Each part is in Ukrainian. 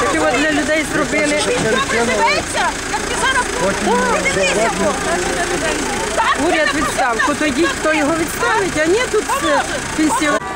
Такі от для людей зробили. Добре дивиться, як ти Уряд відставку, тоді хто його відставить, а ні, тут е, пенсіонер.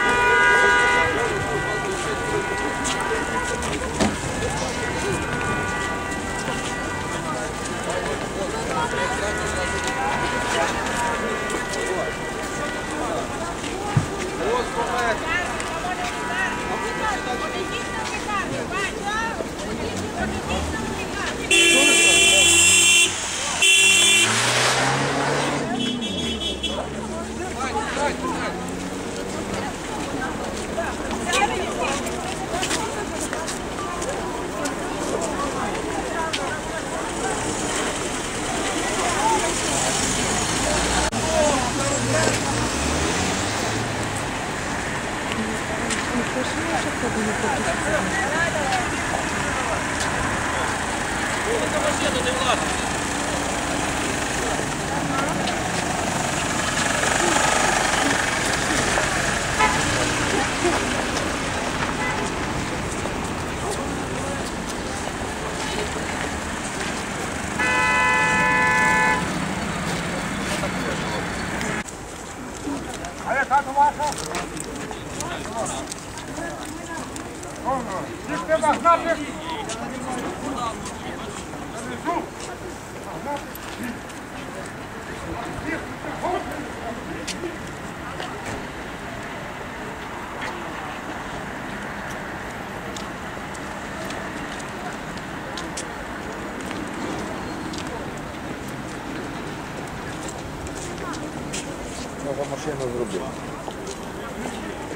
Можна машину зробити.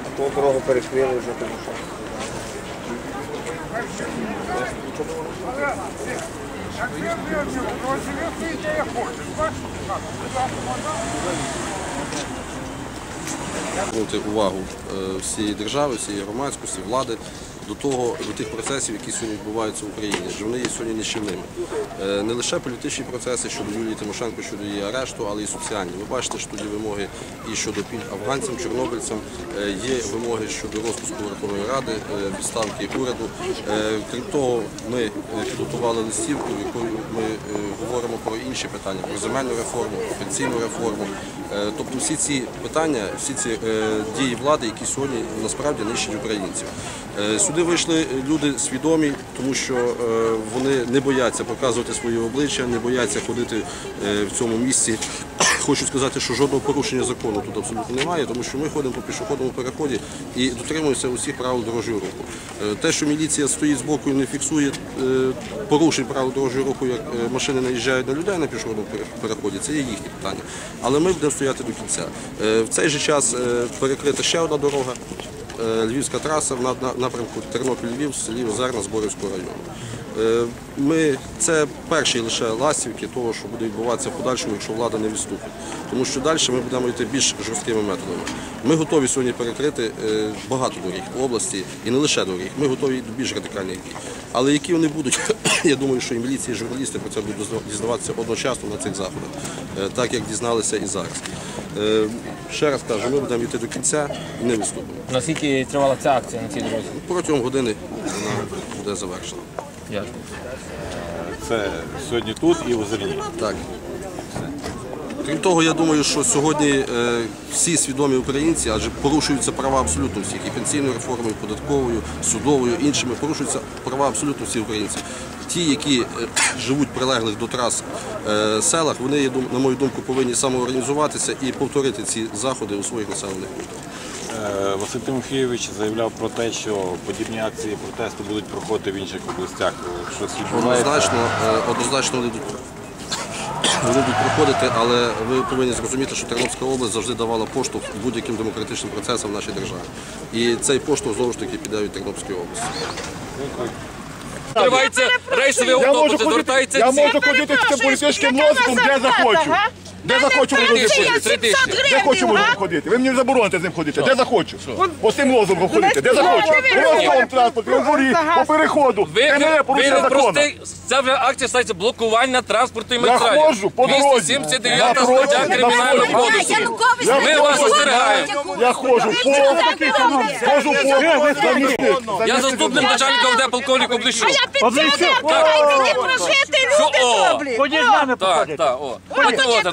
А то дорогу перекрили вже тому що. звернути увагу е, всієї держави, всієї громадськості, влади до того, до тих процесів, які сьогодні відбуваються в Україні, адже вони є сьогодні нищівними. Е, Не лише політичні процеси щодо Юлії Тимошенко, щодо її арешту, але й соціальні. Ви бачите, що тоді вимоги і щодо пільг афганцям, чорнобильцям, е, є вимоги щодо розпуску Верховної Ради, е, відставки уряду. Крім того, ми підготували листівку, в якою ми говоримо про інші питання, про земельну реформу, про пенсійну реформу. Е, Тобто всі ці питання, всі ці е, дії влади, які сьогодні насправді нищать українців. Е, Сюди вийшли люди свідомі, тому що вони не бояться показувати свої обличчя, не бояться ходити в цьому місці. Хочу сказати, що жодного порушення закону тут абсолютно немає, тому що ми ходимо по пішохідному переході і дотримуємося усіх правил дорожнього руху. Е, Те, що міліція стоїть збоку і не фіксує е, порушень правил дорожнього руху, як е, машини наїжджають на людей на пішохідному переході, це є їхні питання. Але ми будемо стояти до кінця. В цей же час перекрита ще одна дорога. Львівська траса в на- на- напрямку Тернопіль-Львів, селі Озерна Зборівського району. Е, Ми, це перші лише ластівки того, що буде відбуватися в подальшому, якщо влада не відступить. Тому що далі ми будемо йти більш жорсткими методами. Ми готові сьогодні перекрити е, багато доріг в області і не лише доріг. Ми готові до більш радикальних дій. Але які вони будуть, я думаю, що і міліція, і журналісти про це будуть дізнаватися одночасно на цих заходах, е, так як дізналися і зараз. Ще раз кажу, ми будемо йти до кінця і не відступимо. Наскільки тривала ця акція на цій дорозі? Протягом години вона буде завершена. Дякую. Це сьогодні тут і у Зелені. Так. Крім того, я думаю, що сьогодні е, всі свідомі українці, адже порушуються права абсолютно всіх, і пенсійною реформою, і податковою, судовою, іншими, порушуються права абсолютно всіх українців. Ті, які е, живуть прилеглих до трас е, селах, вони, я дум- на мою думку, повинні самоорганізуватися і повторити ці заходи у своїх населених пунктах. Е, Василь Тимофійович заявляв про те, що подібні акції протесту будуть проходити в інших областях. Щось відбувається. Однозначно, е, однозначно вони йдуть. Вони будуть проходити, але ви повинні зрозуміти, що Тернопільська область завжди давала поштовх будь-яким демократичним процесам в нашій державі. І цей поштовх знову ж таки піде від Тернопільської області. Тривається рейсові автобуси, звертається я можу ходити з цим політичним лозунгом, де захочу. Де захочу буду ходити? Де хочу буду ходити? Ви мені не забороните з ним ходити. Де захочу? По цим лозунгом ходити. Де захочу? У громадському транспорті, у дворі, по переходу. Ви, не порушує вже акція стається блокування транспортної Я магістралі. ходжу по дорозі. 279 Я стаття Кримінального я кодексу. Ми вас остерігаємо. Я ходжу по, ходжу по. Я заступник начальника ОВД полковник Обліщук. А я пенсіонерка, дайте мені прожити, Що, люди о? добрі. Ходіть з нами Так, походити. так, о. Ходіть, от,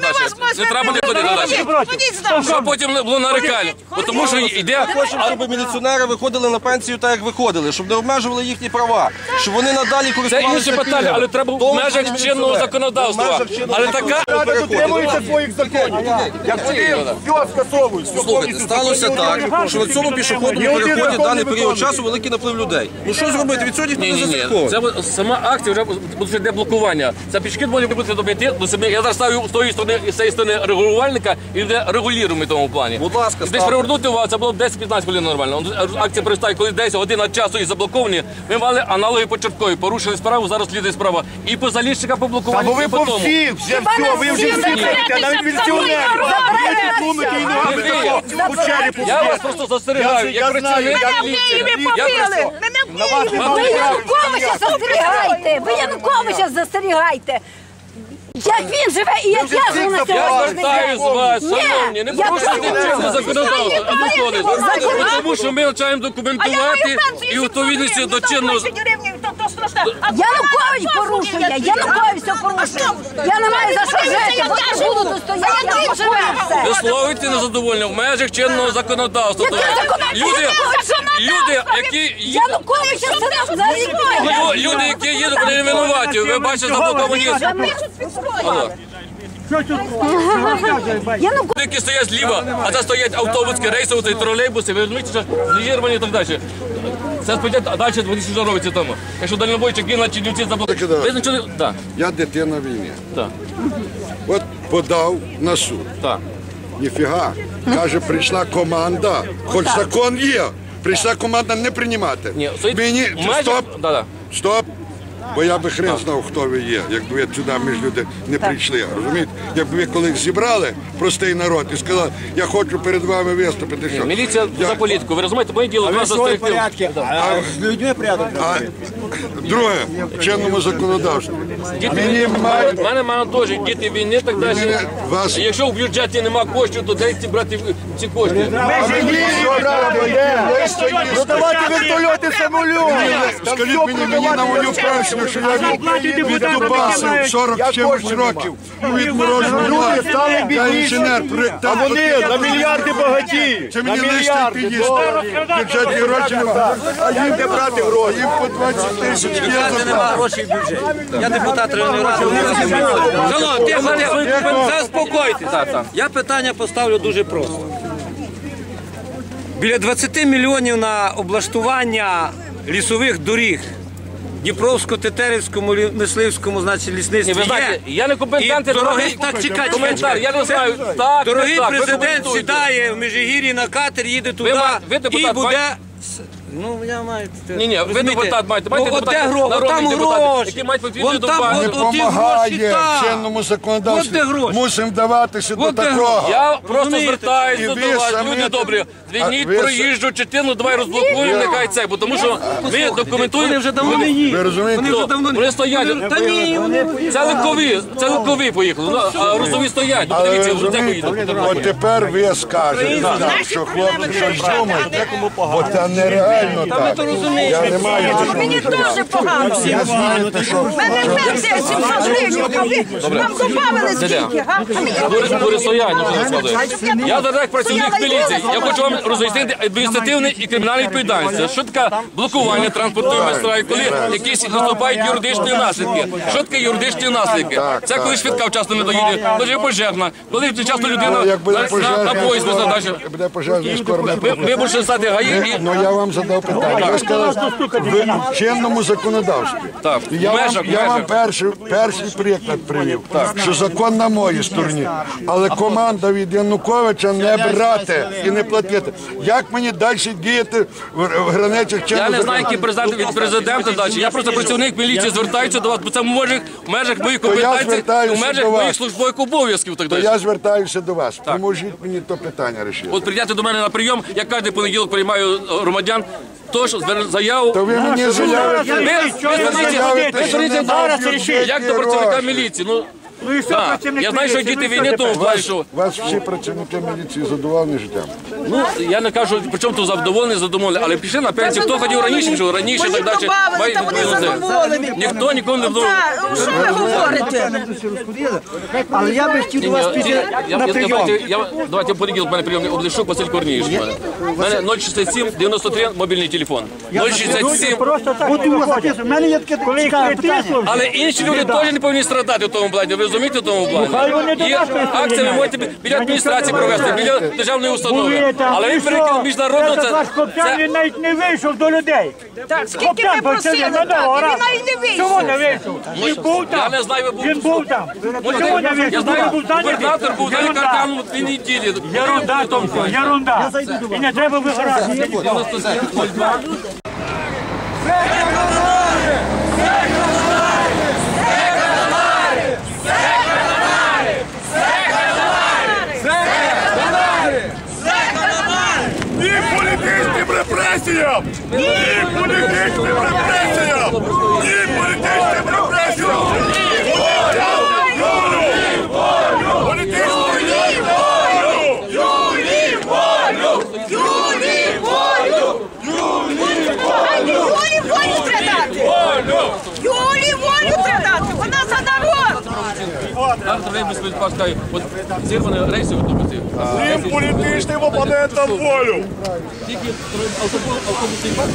Не треба не ходити далі. Ходіть, з нами. Що потім не було нарекань? Бо Тому що йде Хочемо, щоб міліціонери виходили на пенсію так, як виходили, щоб не обмежували їхні права, щоб вони надалі це користувалися інше питання, пільгами. але треба в Тому межах чинного законодавства. Межах чинного Але така Ради дотримуються своїх законів. Як вони все скасовують. все Слухайте, повністю сталося так, що на цьому пішохідному один переході закон даний не період виконує. часу великий наплив людей. Ну що зробити? Від цього ніхто Ні, не ні, ні. застрахований. Це сама акція вже буде йде блокування. Це пішки може бути до 5 до 7. Я зараз ставлю з тої сторони з цієї сторони регулювальника і буде регулюємо в тому плані. Будь ласка, Десь привернути увагу, це було б 10-15 хвилин нормально. Акція перестає, коли 10 година часу і заблоковані. Ми мали аналоги по Чорткові, порушили справу, зараз слідує справа. І по Заліщика по Та бо ви по всіх, вже все, ви вже всі навіть черепу. Я вас просто застерігаю, Я- побили. Ви Януковича застерігайте! Ви Януковича застерігайте! Як він живе і як я живу на сьогоднішній звертаюсь день! вас, Ні, шановні, не я порушуйте проти- чинне законодавство, а. Закони. Тому що ми починаємо А я документувати пенсію і у відповідності до чинного 20 гривень, то- то страшне. А Янукович що порушує, я- Янукович все порушує. Я не маю за що жити, бо не буду тут стояти, я все. Висловити незадоволення в межах чинного законодавства. Яке законодавство? Люди, люди, які їдуть, Януковича це на- за. Лю- люди, які їдуть, вони не винуваті. Ви бачите заблоковані. Алло. Янукович. Люди, які стоять зліва, а це стоять автобуски, рейсові, тролейбуси, ви розумієте, що зірвані і так далі. Це сподять, а далі вони що робиться тому. Якщо дальнобойчик він на Чернівці заблокує. Не... Я дитина війни. так, От подав на суд. так. Ніфіга. Каже, прийшла команда. Хоч закон є. Прийшла команда не приймати. Ні, стоїть Мені майже- стоп, Да, да. стоп. Бо я би хрен знав, хто ви є, якби ви сюди між люди не прийшли. Розумієте? Якби ви колись зібрали простий народ і сказали, я хочу перед вами виступити. Що? Міліція Я- за політику. Ви розумієте, моє діло вас застерегти. а з людьми порядок. А друге, в чинному законодавстві. Діти Мені війни. мають У мене має теж діти війни так далі. Мені вас- Якщо в бюджеті нема коштів, то ці брати ці кошти? А мені що брати, є? Ну давайте вертольоти самолюти. Скажіть мені, мені на мою пенсію, що я від, від Дубасу 40 чимось років, від мороженого Люди стали я бідніші. інженер. при- А вони на мільярди багаті. Це мені лише мільярди. під'їсти. Бюджетні гроші нема. А їм де брати гроші? Їм по 20 тисяч є зарплата. грошей в бюджеті. Я депутат районної ради. Шановні, тихо, заспокойтеся. Я питання поставлю дуже просто. Біля 20 мільйонів на облаштування лісових доріг Дніпровсько-Тетерівському, лі- Мисливському, значить, лісництві ви знаєте, є. я не компетентний. І дорогий, зробити так, чекай, коментар. чекай, Я не Це- знаю. Так, Дорогий так, ви президент коментуйте. сідає в Межигір'ї на катер, їде туди ма- ви депутат і буде... С- Ну, я маю... Ні, ні, ви розумієте? депутат маєте, маєте Ну, от депутат- де гроші, народний там депутат, гроші. які мають потрібну Вон там. Не от- от ті гроші, допомагає так. чинному де гроші. Мусимо вдаватися до От де такого. гроші. Я просто Розумієте? І звертаюся ви до вас, самі люди добрі. Звільніть А ви проїжджу частину, давай розблокуємо, нехай це, бо тому що ми документуємо. Вони вже давно не їдуть. Ви розумієте? Вони вже давно Вони стоять. Та ні, вони... Це легкові, це легкові поїхали, ну, а розові стоять. Ну, Але Подивіться, ви вже де розумієте, от тепер ви скажете, що хлопці щось думають, бо це нереально так. Я не маю Мені теж погано. Я знаєте, що Мене пенсія 700 гривень, а нам добавили скільки, га? А мені ну, що ви складаєте. Я зараз працівник міліції. Я хочу вам роз'яснити адміністративне і кримінальне відповідальність. Що таке блокування транспортної магістралі, коли якісь наступають юридичні наслідки. Що таке юридичні наслідки? Це коли швидка вчасно не доїде, коли пожежна, коли часто людина Ну, як буде на, на, на поїзд пожежний, далі. буде пожежний скоро не Ви, будете стати гаї і Ну я вам задав питання. Ви сказали, в чинному законодавстві. Так, І Я в вам, межах, в я вам межах. перший, перший приклад привів, що закон на моїй стороні, але команда від Януковича не брати і не платити. Як мені далі діяти в, в границях чинного Я не знаю, який законодавства? президент від президента далі. Я просто працівник міліції звертаюся до вас, бо це в межах, в межах моїх я компетенцій, звертаюся в межах до вас. моїх службових обов'язків. Так То далі. я звертаюся до вас. Поможіть мені то питання рішити. От прийдете до мене на прийом, я кожен понеділок приймаю громадян. Тож заяву. То ви мені Ви, заявите. ви, зверніться- як до працівника міліції. Ну, так. Я знаю, що діти війни, тому плані, що Вас всі працівники міліції задоволені життям. ну я не кажу, при чому тут задоволений, задоволений, але пішли на пенсію. Хто хотів раніше, пішов раніше, Вони так далі. добавили, Має- та вони ну, задоволені. Ніхто нікому не вдоволив. Так, що ви говорите? Але я би хотів до вас піти я- на я- прийом. давайте, я- Давайте в понеділок мене прийом Облішук Василь Корнієш. У мене. У мене 067 93 мобільний телефон. 067. Просто так От у вас. У мене є таке цікаве питання. Але інші люди теж не повинні страдати в тому плані. Ви розумієте в тому плані? Є акції ви можете біля адміністрації провести, біля державної установи. Але він перекинув міжнародно це. Ваш Коптян, це- він навіть не вийшов до людей. Так, скільки ви просили, так, ну, і він навіть не Чому не вийшов. вийшов? Він був Я не знаю, ви був. Він був там. Чому не Я знаю, Він був зайнятий. губернатор був на Єрунда. лікарняному дві неділі. Єрунда, то все, єрунда. І не треба виграти. Завтра рейс безпеки пускай. От зірвані рейси автобусів. Всім політичним опонентам волю! Тільки автобус, автобусний парк